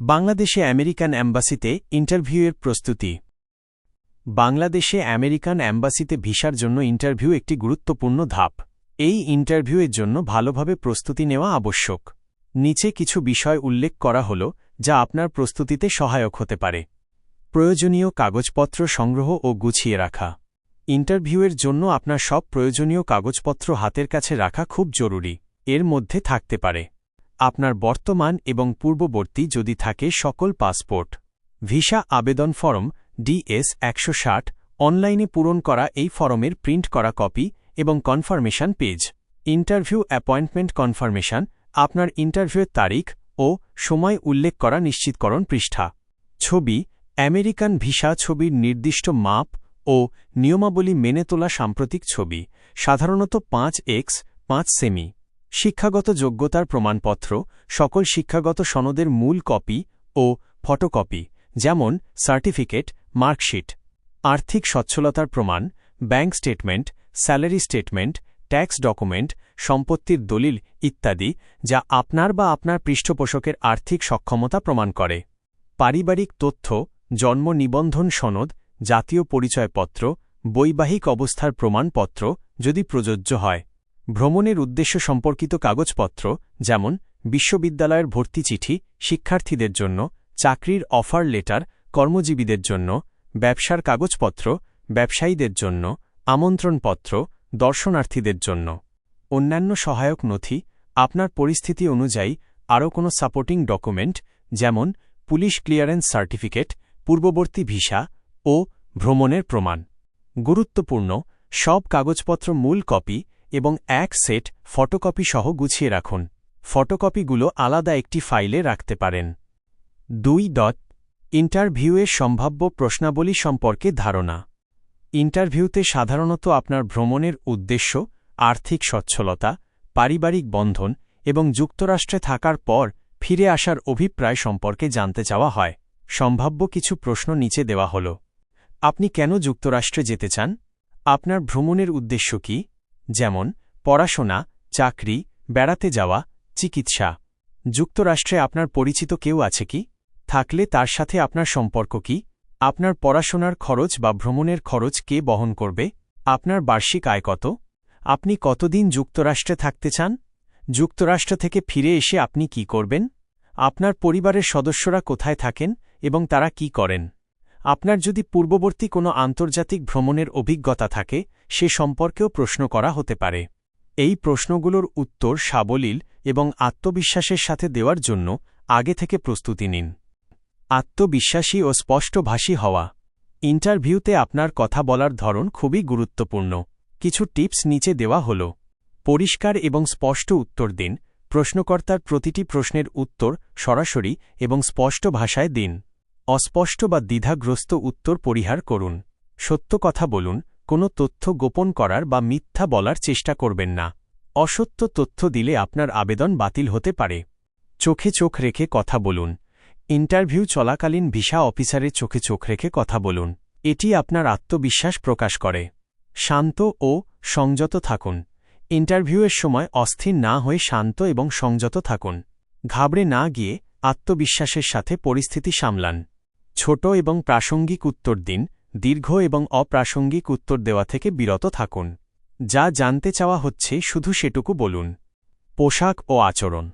বাংলাদেশে আমেরিকান অ্যাম্বাসিতে ইন্টারভিউয়ের প্রস্তুতি। বাংলাদেশে আমেরিকান অ্যাম্বাসিতে ভিসার জন্য ইন্টারভিউ একটি গুরুত্বপূর্ণ ধাপ। এই ইন্টারভিউয়ের জন্য ভালোভাবে প্রস্তুতি নেওয়া আবশ্যক। নিচে কিছু বিষয় উল্লেখ করা হল, যা আপনার প্রস্তুতিতে সহায়ক হতে পারে। প্রয়োজনীয় কাগজপত্র সংগ্রহ ও গুছিয়ে রাখা। ইন্টারভিউয়ের জন্য আপনার সব প্রয়োজনীয় কাগজপত্র হাতের কাছে রাখা খুব জরুরি। এর মধ্যে থাকতে পারে। আপনার বর্তমান এবং পূর্ববর্তী যদি থাকে সকল পাসপোর্ট। ভিসা আবেদন ফরম, ডিএস একশো ষাট, অনলাইনে পূরণ করা এই ফরমের প্রিন্ট করা কপি এবং confirmation page. Interview appointment confirmation, আপনার ইন্টারভিউয়ের তারিখ ও সময় উল্লেখ করা নিশ্চিতকরণ পৃষ্ঠা। ছবি, আমেরিকান ভিসা ছবির নির্দিষ্ট মাপ ও নিয়মাবলী মেনে তোলা সাম্প্রতিক ছবি, সাধারণত পাঁচ এক্স, পাঁচ সেমি। শিক্ষাগত যোগ্যতার প্রমাণপত্র, সকল শিক্ষাগত সনদের মূল কপি ও ফটোকপি, যেমন সার্টিফিকেট, মার্কশিট, আর্থিক সচ্ছলতার প্রমাণ, bank statement, salary statement, tax document, সম্পত্তির দলিল ইত্যাদি, যা আপনার বা আপনার পৃষ্ঠপোষকের আর্থিক সক্ষমতা প্রমাণ করে। পারিবারিক তথ্য, জন্ম নিবন্ধন সনদ, জাতীয় পরিচয়পত্র, বৈবাহিক অবস্থার প্রমাণপত্র যদি প্রযোজ্য হয়। ভ্রমণের উদ্দেশ্য সম্পর্কিত কাগজপত্র, যেমন বিশ্ববিদ্যালয়ের ভর্তি চিঠি, শিক্ষার্থীদের জন্য, চাকরির অফার লেটার, কর্মজীবীদের জন্য, ব্যবসার কাগজপত্র, ব্যবসায়ীদের জন্য, আমন্ত্রণপত্র, দর্শনার্থীদের জন্য। অন্যান্য সহায়ক নথি, আপনার পরিস্থিতি অনুযায়ী আরও কোনো সাপোর্টিং ডকুমেন্ট, যেমন পুলিশ ক্লিয়ারেন্স সার্টিফিকেট, পূর্ববর্তী ভিসা ও ভ্রমণের প্রমাণ। গুরুত্বপূর্ণ, সব কাগজপত্র মূল কপি এবং এক সেট ফটোকপি সহ গুছিয়ে রাখুন। ফটোকপিগুলো আলাদা একটি ফাইলে রাখতে পারেন। দুই ডট, ইন্টারভিউয়ের সম্ভাব্য প্রশ্নাবলী সম্পর্কে ধারণা। ইন্টারভিউতে সাধারণত আপনার ভ্রমণের উদ্দেশ্য, আর্থিক সচ্ছলতা, পারিবারিক বন্ধন এবং যুক্তরাষ্ট্রে থাকার পর ফিরে আসার অভিপ্রায় সম্পর্কে জানতে চাওয়া হয়। সম্ভাব্য কিছু প্রশ্ন নিচে দেওয়া হল। আপনি কেন যুক্তরাষ্ট্রে যেতে চান? আপনার ভ্রমণের উদ্দেশ্য কি? যেমন, পড়াশোনা, চাকরি, বেড়াতে যাওয়া, চিকিৎসা। যুক্তরাষ্ট্রে আপনার পরিচিত কেউ আছে কি? থাকলে তার সাথে আপনার সম্পর্ক কি? আপনার পড়াশোনার খরচ বা ভ্রমণের খরচ কে বহন করবে? আপনার বার্ষিক আয় কত? আপনি কতদিন যুক্তরাষ্ট্রে থাকতে চান? যুক্তরাষ্ট্র থেকে ফিরে এসে আপনি কি করবেন? আপনার পরিবারের সদস্যরা কোথায় থাকেন এবং তারা কি করেন? আপনার যদি পূর্ববর্তী কোনো আন্তর্জাতিক ভ্রমণের অভিজ্ঞতা থাকে, সে সম্পর্কেও প্রশ্ন করা হতে পারে। এই প্রশ্নগুলোর উত্তর সাবলীল এবং আত্মবিশ্বাসের সাথে দেওয়ার জন্য আগে থেকে প্রস্তুতি নিন। আত্মবিশ্বাসী ও স্পষ্টভাষী হওয়া। ইন্টারভিউতে আপনার কথা বলার ধরন খুবই গুরুত্বপূর্ণ। কিছু টিপস নিচে দেওয়া হল। পরিষ্কার এবং স্পষ্ট উত্তর দিন। প্রশ্নকর্তার প্রতিটি প্রশ্নের উত্তর সরাসরি এবং স্পষ্ট ভাষায় দিন। অস্পষ্ট বা দ্বিধাগ্রস্ত উত্তর পরিহার করুন। সত্য কথা বলুন, কোনো তথ্য গোপন করার বা মিথ্যা বলার চেষ্টা করবেন না। অসত্য তথ্য দিলে আপনার আবেদন বাতিল হতে পারে। চোখে চোখ রেখে কথা বলুন। ইন্টারভিউ চলাকালীন ভিসা অফিসারের চোখে চোখ রেখে কথা বলুন। এটি আপনার আত্মবিশ্বাস প্রকাশ করে। শান্ত ও সংযত থাকুন। ইন্টারভিউয়ের সময় অস্থির না হয়ে শান্ত এবং সংযত থাকুন। ঘাবড়ে না গিয়ে আত্মবিশ্বাসের সাথে পরিস্থিতি সামলান। ছোট এবং প্রাসঙ্গিক উত্তর দিন, দীর্ঘ এবং অপ্রাসঙ্গিক উত্তর দেওয়া থেকে বিরত থাকুন। যা জানতে চাওয়া হচ্ছে শুধু সেটুকু বলুন। পোশাক ও আচরণ।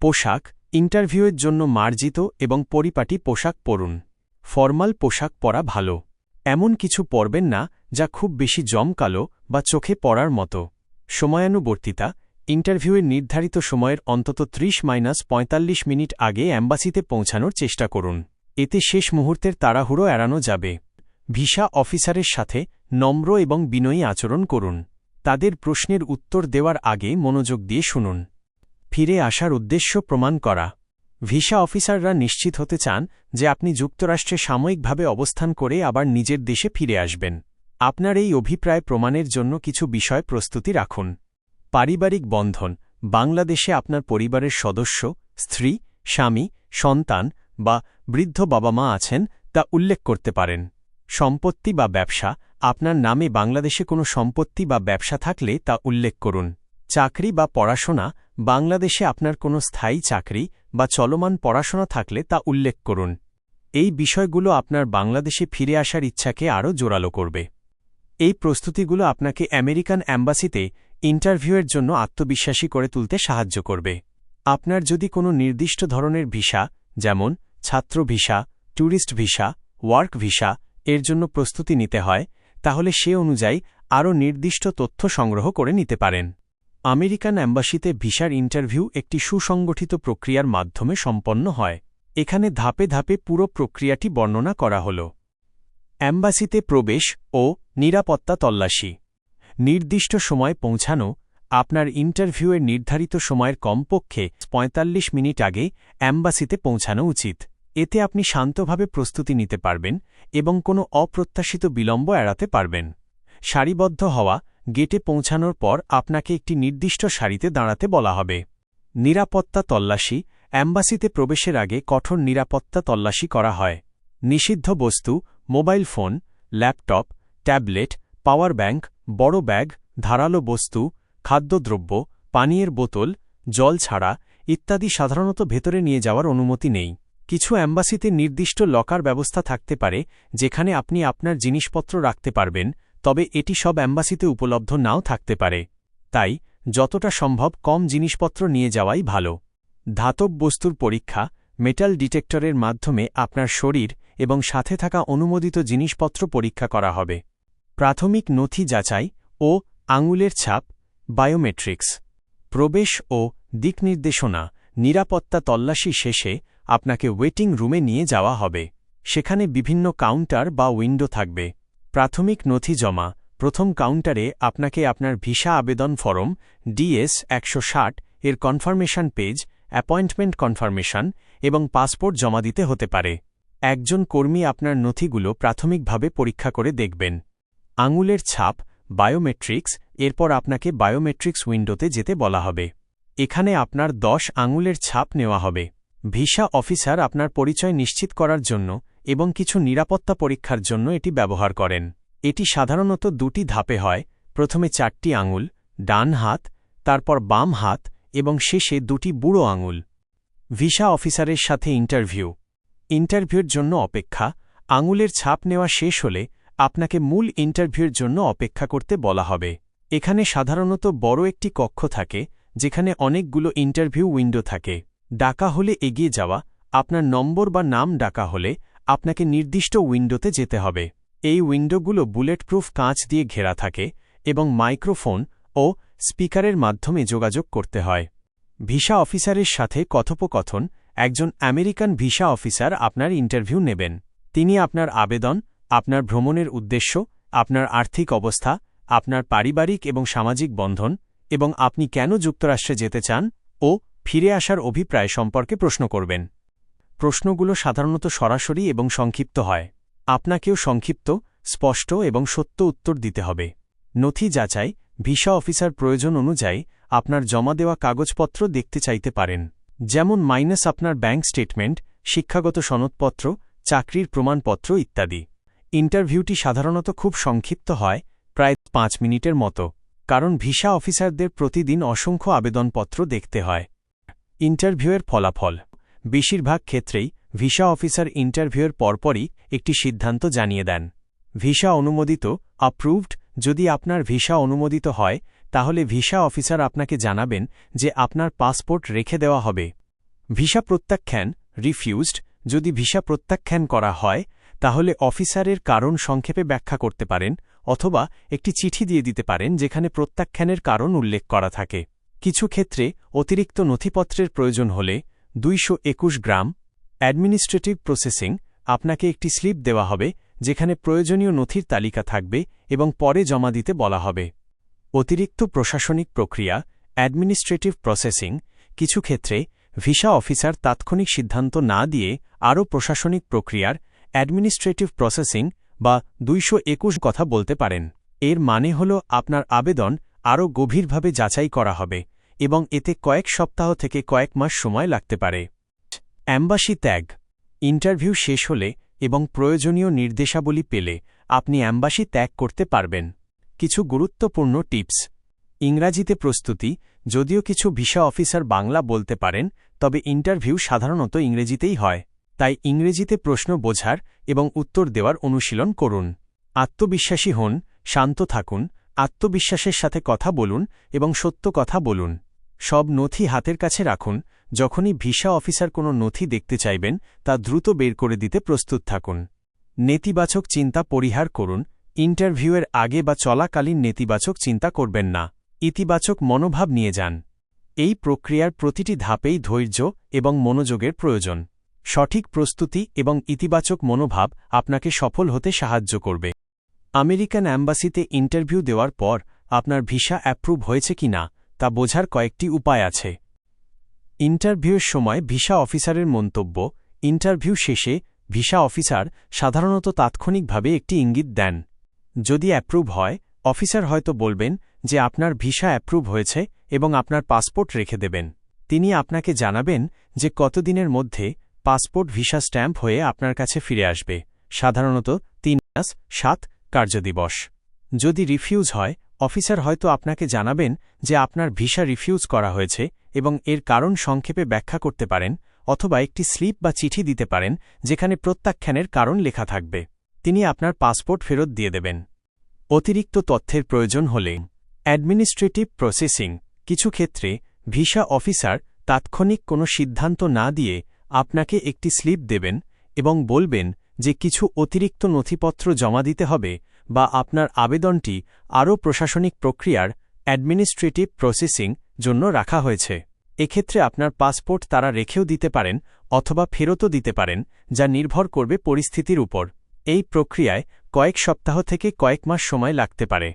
পোশাক, ইন্টারভিউয়ের জন্য মার্জিত এবং পরিপাটি পোশাক পরুন। ফরমাল পোশাক পরা ভালো। এমন কিছু পরবেন না, যা খুব বেশি জমকালো বা চোখে পড়ার মতো। সময়ানুবর্তিতা, ইন্টারভিউয়ের নির্ধারিত সময়ের অন্তত ত্রিশ মাইনাস পঁয়তাল্লিশ মিনিট আগে অ্যাম্বাসিতে পৌঁছানোর চেষ্টা করুন। এতে শেষ মুহূর্তের তাড়াহুড়ো এড়ানো যাবে। ভিসা অফিসারের সাথে নম্র এবং বিনয়ী আচরণ করুন। তাদের প্রশ্নের উত্তর দেওয়ার আগে মনোযোগ দিয়ে শুনুন। ফিরে আসার উদ্দেশ্য প্রমাণ করা। ভিসা অফিসাররা নিশ্চিত হতে চান যে আপনি যুক্তরাষ্ট্রে সাময়িকভাবে অবস্থান করে আবার নিজের দেশে ফিরে আসবেন। আপনার এই অভিপ্রায় প্রমাণের জন্য কিছু বিষয় প্রস্তুতি রাখুন। পারিবারিক বন্ধন। বাংলাদেশে আপনার পরিবারের সদস্য, স্ত্রী, স্বামী, সন্তান বা বৃদ্ধ বাবা মা আছেন তা উল্লেখ করতে পারেন। সম্পত্তি বা ব্যবসা, আপনার নামে বাংলাদেশে কোনো সম্পত্তি বা ব্যবসা থাকলে তা উল্লেখ করুন। চাকরি বা পড়াশোনা, বাংলাদেশে আপনার কোনো স্থায়ী চাকরি বা চলমান পড়াশোনা থাকলে তা উল্লেখ করুন। এই বিষয়গুলো আপনার বাংলাদেশে ফিরে আসার ইচ্ছাকে আরও জোরালো করবে। এই প্রস্তুতিগুলো আপনাকে আমেরিকান অ্যাম্বাসিতে ইন্টারভিউয়ের জন্য আত্মবিশ্বাসী করে তুলতে সাহায্য করবে। আপনার যদি কোনো নির্দিষ্ট ধরনের ভিসা, যেমন ছাত্র visa, tourist visa, work visa এর জন্য প্রস্তুতি নিতে হয়, তাহলে সে অনুযায়ী আরও নির্দিষ্ট তথ্য সংগ্রহ করে নিতে পারেন। আমেরিকান অ্যাম্বাসিতে ভিসার ইন্টারভিউ একটি সুসংগঠিত প্রক্রিয়ার মাধ্যমে সম্পন্ন হয়। এখানে ধাপে ধাপে পুরো প্রক্রিয়াটি বর্ণনা করা হল। অ্যাম্বাসিতে প্রবেশ ও নিরাপত্তা তল্লাশি। নির্দিষ্ট সময় পৌঁছানো, আপনার ইন্টারভিউয়ের নির্ধারিত সময়ের কমপক্ষে ৪৫ মিনিট আগে অ্যাম্বাসিতে পৌঁছানো উচিত। এতে আপনি শান্তভাবে প্রস্তুতি নিতে পারবেন এবং কোনো অপ্রত্যাশিত বিলম্ব এড়াতে পারবেন। সারিবদ্ধ হওয়া, গেটে পৌঁছানোর পর আপনাকে একটি নির্দিষ্ট সারিতে দাঁড়াতে বলা হবে। নিরাপত্তা তল্লাশি, অ্যাম্বাসিতে প্রবেশের আগে কঠোর নিরাপত্তা তল্লাশি করা হয়। নিষিদ্ধ বস্তু, mobile phone, laptop, tablet, power bank, বড় ব্যাগ, ধারালো বস্তু, খাদ্যদ্রব্য, পানীয়ের বোতল, জল ছাড়া ইত্যাদি সাধারণত ভেতরে নিয়ে যাওয়ার অনুমতি নেই। কিছু অ্যাম্বাসিতে নির্দিষ্ট লকার ব্যবস্থা থাকতে পারে, যেখানে আপনি আপনার জিনিসপত্র রাখতে পারবেন, তবে এটি সব অ্যাম্বাসিতে উপলব্ধ নাও থাকতে পারে। তাই, যতটা সম্ভব কম জিনিসপত্র নিয়ে যাওয়াই ভালো। ধাতব বস্তুর পরীক্ষা, মেটাল ডিটেক্টরের মাধ্যমে আপনার শরীর এবং সাথে থাকা অনুমোদিত জিনিসপত্র পরীক্ষা করা হবে। প্রাথমিক নথি যাচাই ও আঙুলের ছাপ, বায়োমেট্রিক্স। প্রবেশ ও দিকনির্দেশনা নিরাপত্তা তল্লাশি শেষে আপনাকে ওয়েটিং রুমে নিয়ে যাওয়া হবে। সেখানে বিভিন্ন কাউন্টার বা উইন্ডো থাকবে। প্রাথমিক নথি জমা। প্রথম কাউন্টারে আপনাকে আপনার ভিসা আবেদন ফরম, ডিএস একশো ষাট, এর কনফার্মেশন পেজ, অ্যাপয়েন্টমেন্ট কনফার্মেশন এবং পাসপোর্ট জমা দিতে হতে পারে। একজন কর্মী আপনার নথিগুলো প্রাথমিকভাবে পরীক্ষা করে দেখবেন। আঙুলের ছাপ, বায়োমেট্রিক্স, এরপর আপনাকে বায়োমেট্রিক্স উইন্ডোতে যেতে বলা হবে। এখানে আপনার দশ আঙুলের ছাপ নেওয়া হবে। ভিসা অফিসার আপনার পরিচয় নিশ্চিত করার জন্য এবং কিছু নিরাপত্তা পরীক্ষার জন্য এটি ব্যবহার করেন। এটি সাধারণত দুটি ধাপে হয়, প্রথমে চারটি আঙুল, ডান হাত, তারপর বাম হাত এবং শেষে দুটি বুড়ো আঙুল। ভিসা অফিসারের সাথে ইন্টারভিউ। ইন্টারভিউর জন্য অপেক্ষা, আঙুলের ছাপ নেওয়া শেষ হলে আপনাকে মূল ইন্টারভিউর জন্য অপেক্ষা করতে বলা হবে। এখানে সাধারণত বড় একটি কক্ষ থাকে, যেখানে অনেকগুলো ইন্টারভিউ উইন্ডো থাকে। ডাকা হলে এগিয়ে যাওয়া, আপনার নম্বর বা নাম ডাকা হলে আপনাকে নির্দিষ্ট উইন্ডোতে যেতে হবে। এই উইন্ডোগুলো বুলেটপ্রুফ কাঁচ দিয়ে ঘেরা থাকে এবং মাইক্রোফোন ও স্পিকারের মাধ্যমে যোগাযোগ করতে হয়। ভিসা অফিসারের সাথে কথোপকথন, একজন আমেরিকান ভিসা অফিসার আপনার ইন্টারভিউ নেবেন। তিনি আপনার আবেদন, আপনার ভ্রমণের উদ্দেশ্য, আপনার আর্থিক অবস্থা, আপনার পারিবারিক এবং সামাজিক বন্ধন এবং আপনি কেন যুক্তরাষ্ট্রে যেতে চান ও ফিরে আসার অভিপ্রায় সম্পর্কে প্রশ্ন করবেন। প্রশ্নগুলো সাধারণত সরাসরি এবং সংক্ষিপ্ত হয়। আপনাকেও সংক্ষিপ্ত, স্পষ্ট এবং সত্য উত্তর দিতে হবে। নথি যাচাই, ভিসা অফিসার প্রয়োজন অনুযায়ী আপনার জমা দেওয়া কাগজপত্র দেখতে চাইতে পারেন। যেমন মাইনাস আপনার ব্যাংক স্টেটমেন্ট, শিক্ষাগত সনদপত্র, চাকরির প্রমাণপত্র ইত্যাদি। ইন্টারভিউটি সাধারণত খুব সংক্ষিপ্ত হয়, প্রায় পাঁচ মিনিটের মতো। কারণ ভিসা অফিসারদের প্রতিদিন অসংখ্য আবেদনপত্র দেখতে হয়। ইন্টারভিউয়ের ফলাফল। বেশিরভাগ ক্ষেত্রেই ভিসা অফিসার ইন্টারভিউয়ের পরপরই একটি সিদ্ধান্ত জানিয়ে দেন। ভিসা অনুমোদিত অ্যাপ্রুভড যদি আপনার ভিসা অনুমোদিত হয়, তাহলে ভিসা অফিসার আপনাকে জানাবেন যে আপনার পাসপোর্ট রেখে দেওয়া হবে। ভিসা প্রত্যাখ্যান রিফিউজড যদি ভিসা প্রত্যাখ্যান করা হয়, তাহলে অফিসারের কারণ সংক্ষেপে ব্যাখ্যা করতে পারেন, অথবা একটি চিঠি দিয়ে দিতে পারেন যেখানে প্রত্যাখ্যানের কারণ উল্লেখ করা থাকে। কিছু ক্ষেত্রে অতিরিক্ত নথিপত্রের প্রয়োজন হলে দুইশো একুশ গ্রাম অ্যাডমিনিস্ট্রেটিভ প্রসেসিং আপনাকে একটি স্লিপ দেওয়া হবে, যেখানে প্রয়োজনীয় নথির তালিকা থাকবে এবং পরে জমা দিতে বলা হবে। অতিরিক্ত প্রশাসনিক প্রক্রিয়া, অ্যাডমিনিস্ট্রেটিভ প্রসেসিং, কিছু ক্ষেত্রে ভিসা অফিসার তাৎক্ষণিক সিদ্ধান্ত না দিয়ে আরও প্রশাসনিক প্রক্রিয়ার অ্যাডমিনিস্ট্রেটিভ প্রসেসিং বা দুইশো একুশ কথা বলতে পারেন। এর মানে হল আপনার আবেদন আরও গভীরভাবে যাচাই করা হবে। এবং এতে কয়েক সপ্তাহ থেকে কয়েক মাস সময় লাগতে পারে। অ্যাম্বাসি ত্যাগ। ইন্টারভিউ শেষ হলে এবং প্রয়োজনীয় নির্দেশাবলী পেলে আপনি অ্যাম্বাসি ত্যাগ করতে পারবেন। কিছু গুরুত্বপূর্ণ টিপস। ইংরাজিতে প্রস্তুতি, যদিও কিছু ভিসা অফিসার বাংলা বলতে পারেন, তবে ইন্টারভিউ সাধারণত ইংরেজিতেই হয়। তাই ইংরেজিতে প্রশ্ন বোঝার এবং উত্তর দেওয়ার অনুশীলন করুন। আত্মবিশ্বাসী হন, শান্ত থাকুন আত্মবিশ্বাসের সাথে কথা বলুন এবং সত্য কথা বলুন। সব নথি হাতের কাছে রাখুন, যখনই ভিসা অফিসার কোনো নথি দেখতে চাইবেন, তা দ্রুত বের করে দিতে প্রস্তুত থাকুন। নেতিবাচক চিন্তা পরিহার করুন, ইন্টারভিউয়ের আগে বা চলাকালীন নেতিবাচক চিন্তা করবেন না, ইতিবাচক মনোভাব নিয়ে যান। এই প্রক্রিয়ার প্রতিটি ধাপেই ধৈর্য এবং মনোযোগের প্রয়োজন। সঠিক প্রস্তুতি এবং ইতিবাচক মনোভাব আপনাকে সফল হতে সাহায্য করবে। আমেরিকান অ্যাম্বাসিতে ইন্টারভিউ দেওয়ার পর আপনার ভিসা অ্যাপ্রুভ হয়েছে কিনা তা বোঝার কয়েকটি উপায় আছে। ইন্টারভিউয়ের সময় ভিসা অফিসারের মন্তব্য, ইন্টারভিউ শেষে ভিসা অফিসার সাধারণত তাৎক্ষণিকভাবে একটি ইঙ্গিত দেন। যদি অ্যাপ্রুভ হয়, অফিসার হয়তো বলবেন যে আপনার ভিসা অ্যাপ্রুভ হয়েছে এবং আপনার পাসপোর্ট রেখে দেবেন। তিনি আপনাকে জানাবেন যে কতদিনের মধ্যে পাসপোর্ট ভিসা স্ট্যাম্প হয়ে আপনার কাছে ফিরে আসবে। সাধারণত তিন মাস, সাত কার্যদিবস যদি রিফিউজ হয়, অফিসার হয়তো আপনাকে জানাবেন যে আপনার ভিসা রিফিউজ করা হয়েছে এবং এর কারণ সংক্ষেপে ব্যাখ্যা করতে পারেন অথবা একটি স্লিপ বা চিঠি দিতে পারেন যেখানে প্রত্যাখ্যানের কারণ লেখা থাকবে। তিনি আপনার পাসপোর্ট ফেরত দিয়ে দেবেন। অতিরিক্ত তথ্যের প্রয়োজন হলে অ্যাডমিনিস্ট্রেটিভ প্রসেসিং। কিছু ক্ষেত্রে ভিসা অফিসার তাৎক্ষণিক কোনো সিদ্ধান্ত না দিয়ে আপনাকে একটি স্লিপ দেবেন এবং বলবেন যে কিছু অতিরিক্ত নথিপত্র জমা দিতে হবে বা আপনার আবেদনটি আরও প্রশাসনিক প্রক্রিয়ার অ্যাডমিনিস্ট্রেটিভ প্রসেসিং জন্য রাখা হয়েছে। এক্ষেত্রে আপনার পাসপোর্ট তারা রেখেও দিতে পারেন অথবা ফেরতও দিতে পারেন, যা নির্ভর করবে পরিস্থিতির উপর। এই প্রক্রিয়ায় কয়েক সপ্তাহ থেকে কয়েক মাস সময় লাগতে পারে।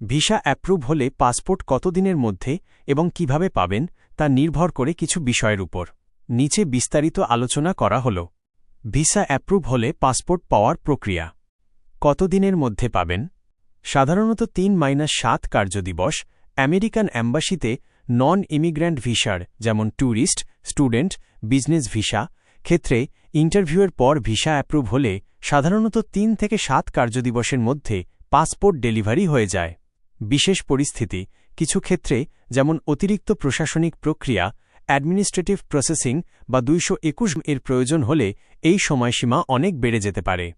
ভিসা অ্যাপ্রুভ হলে পাসপোর্ট কতদিনের মধ্যে এবং কীভাবে পাবেন তা নির্ভর করে কিছু বিষয়ের উপর। নিচে বিস্তারিত আলোচনা করা হল। ভিসা অ্যাপ্রুভ হলে পাসপোর্ট পাওয়ার প্রক্রিয়া। কতদিনের মধ্যে পাবেন? সাধারণত তিন মাইনাস সাত কার্যদিবস। আমেরিকান অ্যাম্বাসিতে নন ইমিগ্র্যান্ট ভিসার, যেমন ট্যুরিস্ট, স্টুডেন্ট, বিজনেস ভিসা। ক্ষেত্রে ইন্টারভিউয়ের পর ভিসা অ্যাপ্রুভ হলে সাধারণত তিন থেকে সাত কার্যদিবসের মধ্যে পাসপোর্ট ডেলিভারি হয়ে যায়। বিশেষ পরিস্থিতি। কিছু ক্ষেত্রে, যেমন অতিরিক্ত প্রশাসনিক প্রক্রিয়া অ্যাডমিনিস্ট্রেটিভ প্রসেসিং বা দুইশো একুশ এর প্রয়োজন হলে এই সময়সীমা অনেক বেড়ে যেতে পারে।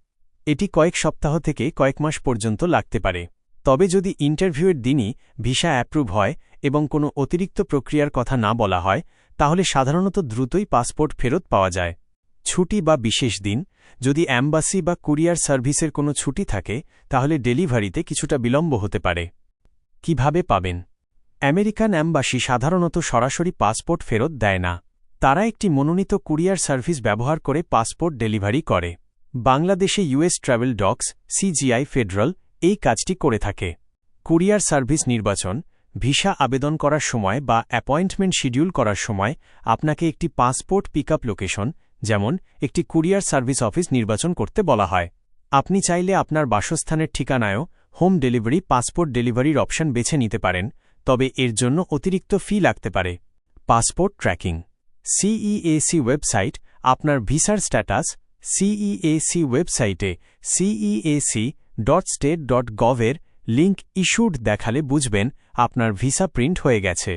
এটি কয়েক সপ্তাহ থেকে কয়েক মাস পর্যন্ত লাগতে পারে। তবে যদি ইন্টারভিউয়ের দিনই ভিসা অ্যাপ্রুভ হয় এবং কোনো অতিরিক্ত প্রক্রিয়ার কথা না বলা হয়, তাহলে সাধারণত দ্রুতই পাসপোর্ট ফেরত পাওয়া যায়। ছুটি বা বিশেষ দিন, যদি অ্যাম্বাসি বা কুরিয়ার সার্ভিসের কোনো ছুটি থাকে, তাহলে ডেলিভারিতে কিছুটা বিলম্ব হতে পারে। কীভাবে পাবেন? আমেরিকান অ্যাম্বাসি সাধারণত সরাসরি পাসপোর্ট ফেরত দেয় না। তারা একটি মনোনীত কুরিয়ার সার্ভিস ব্যবহার করে পাসপোর্ট ডেলিভারি করে। বাংলাদেশে US travel docs CGI Federal এই কাজটি করে থাকে। কুরিয়ার সার্ভিস নির্বাচন, ভিসা আবেদন করার সময় বা অ্যাপয়েন্টমেন্ট শিডিউল করার সময় আপনাকে একটি পাসপোর্ট পিক লোকেশন, যেমন একটি কুরিয়ার সার্ভিস অফিস নির্বাচন করতে বলা হয়। আপনি চাইলে আপনার বাসস্থানের ঠিকানায়ও হোম ডেলিভারি, পাসপোর্ট ডেলিভারির অপশন বেছে নিতে পারেন। তবে এর জন্য অতিরিক্ত ফি লাগতে পারে। পাসপোর্ট ট্র্যাকিং সিইএসি ওয়েবসাইট আপনার ভিসার স্ট্যাটাস সিইএসি ওয়েবসাইটে সিইএসি ডট স্টেট ডট গভের লিঙ্ক ইস্যুড দেখালে বুঝবেন আপনার ভিসা প্রিন্ট হয়ে গেছে।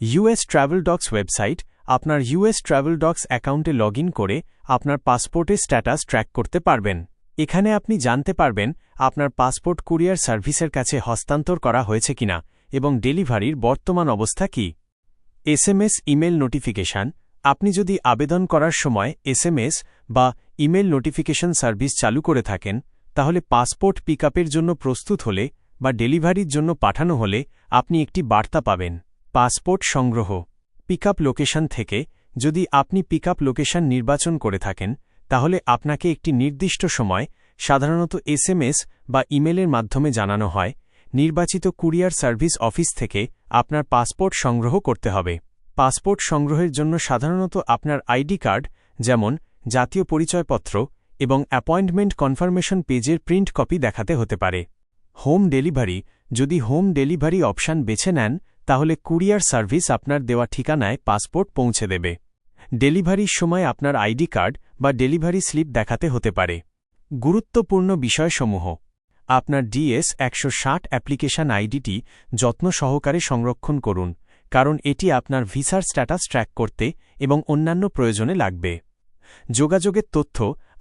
ইউএস ট্রাভেল ডক্স ওয়েবসাইট আপনার ইউএস ট্রাভেল ডক্স অ্যাকাউন্টে লগ করে আপনার পাসপোর্টের স্ট্যাটাস ট্র্যাক করতে পারবেন। এখানে আপনি জানতে পারবেন আপনার পাসপোর্ট কুরিয়ার সার্ভিসের কাছে হস্তান্তর করা হয়েছে কিনা। এবং ডেলিভারির বর্তমান অবস্থা কি? SMS, email notification. আপনি যদি আবেদন করার সময় এসএমএস বা ইমেল নোটিফিকেশন সার্ভিস চালু করে থাকেন, তাহলে পাসপোর্ট পিক জন্য প্রস্তুত হলে বা ডেলিভারির জন্য পাঠানো হলে আপনি একটি বার্তা পাবেন, পাসপোর্ট সংগ্রহ। পিক লোকেশন থেকে যদি আপনি পিক লোকেশন নির্বাচন করে থাকেন, তাহলে আপনাকে একটি নির্দিষ্ট সময় সাধারণত এসএমএস বা ইমেলের মাধ্যমে জানানো হয় নির্বাচিত কুরিয়ার সার্ভিস অফিস থেকে আপনার পাসপোর্ট সংগ্রহ করতে হবে। পাসপোর্ট সংগ্রহের জন্য সাধারণত আপনার আইডি কার্ড, যেমন জাতীয় পরিচয়পত্র এবং অ্যাপয়েন্টমেন্ট কনফার্মেশন পেজের প্রিন্ট কপি দেখাতে হতে পারে। হোম ডেলিভারি, যদি হোম ডেলিভারি অপশান বেছে নেন, তাহলে কুরিয়ার সার্ভিস আপনার দেওয়া ঠিকানায় পাসপোর্ট পৌঁছে দেবে। ডেলিভারির সময় আপনার আইডি কার্ড বা ডেলিভারি স্লিপ দেখাতে হতে পারে। গুরুত্বপূর্ণ বিষয়সমূহ। আপনার ডিএস একশো ষাট অ্যাপ্লিকেশন আইডিটি যত্ন সহকারে সংরক্ষণ করুন, কারণ এটি আপনার ভিসার স্ট্যাটাস ট্র্যাক করতে এবং অন্যান্য প্রয়োজনে লাগবে। যোগাযোগের তথ্য,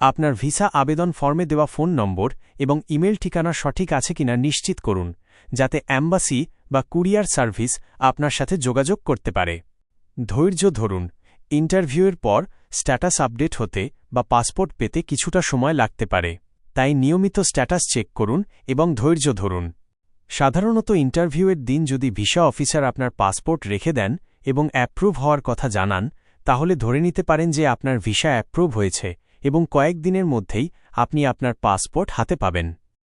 আপনার ভিসা আবেদন ফর্মে দেওয়া ফোন নম্বর এবং ইমেল ঠিকানা সঠিক আছে কিনা নিশ্চিত করুন, যাতে অ্যাম্বাসি বা কুরিয়ার সার্ভিস আপনার সাথে যোগাযোগ করতে পারে। ধৈর্য ধরুন, ইন্টারভিউয়ের পর স্ট্যাটাস আপডেট হতে বা পাসপোর্ট পেতে কিছুটা সময় লাগতে পারে। তাই নিয়মিত স্ট্যাটাস চেক করুন এবং ধৈর্য ধরুন। সাধারণত ইন্টারভিউয়ের দিন যদি ভিসা অফিসার আপনার পাসপোর্ট রেখে দেন এবং অ্যাপ্রুভ হওয়ার কথা জানান, তাহলে ধরে নিতে পারেন যে আপনার ভিসা অ্যাপ্রুভ হয়েছে এবং কয়েকদিনের মধ্যেই আপনি আপনার পাসপোর্ট হাতে পাবেন।